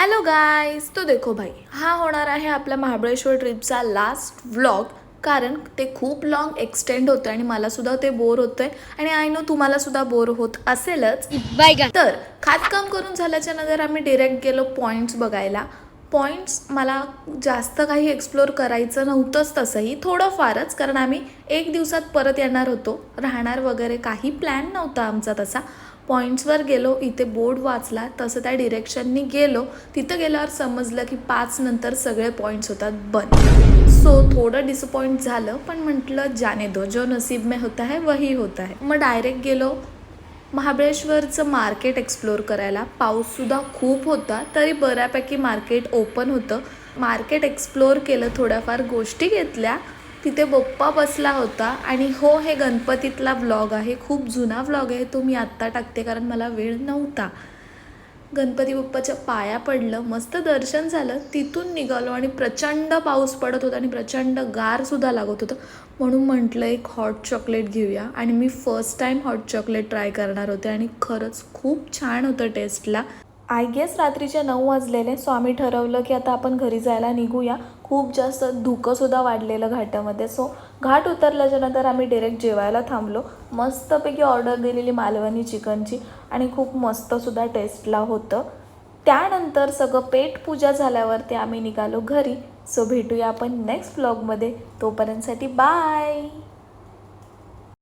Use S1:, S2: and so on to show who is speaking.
S1: Hello guys तो देखो भाई. हा होणार आहे आपल्या महाबळेश्वर ट्रिपचा लास्ट व्लॉग कारण ते खूप लॉंग एक्सटेंड होतं आणि मला सुद्धा ते बोर होतंय. आणि आय नो तुम्हाला सुद्धा बोर होत असेलच. तर खातकाम करून झाल्याच्यानंतर आम्ही डिरेक्ट गेलो पॉईंट्स बघायला. पॉईंट्स मला जास्त काही एक्सप्लोर करायचं नव्हतंच तसंही. थोडंफारच कारण आम्ही एक दिवसात परत येणार होतो. राहणार वगैरे काही प्लॅन नव्हता आमचा तसा. पॉईंट्सवर गेलो इथे बोर्ड वाचला तसं त्या डिरेक्शननी गेलो. तिथं गेल्यावर समजलं की पाच नंतर सगळे पॉईंट्स होतात बंद. सो थोडं डिसअपॉइंट झालं पण म्हटलं जाने दो जो नसीब में होता है वही होता है. मग डायरेक्ट गेलो. महाबळेश्वरचं मार्केट एक्सप्लोर करायला. पाऊससुद्धा खूप होता तरी बऱ्यापैकी मार्केट ओपन होतं. मार्केट एक्सप्लोर केलं थोड्याफार गोष्टी घेतल्या. तिथे बप्पा बसला होता आणि हो हे गणपतीतला व्लॉग आहे खूप जुना व्लॉग आहे तो मी आत्ता टाकते कारण मला वेळ नव्हता. गणपती बाप्पाच्या पाया पडलं मस्त दर्शन झालं तिथून निघालो आणि प्रचंड पाऊस पडत होता आणि प्रचंड गारसुद्धा लागत होतं. म्हणून म्हटलं एक हॉट चॉकलेट घेऊया. आणि मी first time hot chocolate try करणार होते आणि खरंच खूप छान होतं टेस्टला आय गेस रात्रीचे नऊ वाजलेले. सो आम्ही ठरवलं की आता आपण घरी जायला निघूया. खूप जास्त धुकंसुद्धा वाढलेलं घाटामध्ये. सो घाट उतरल्याच्या नंतर आम्ही डिरेक्ट जेवायला थांबलो. मस्तपैकी ऑर्डर दिलेली मालवणी चिकनची आणि खूप मस्तसुद्धा टेस्टला होतं. त्यानंतर सगळं पेट पूजा झाल्यावरती आम्ही निघालो घरी. सो भेटूया आपण नेक्स्ट ब्लॉगमध्ये तोपर्यंतसाठी बाय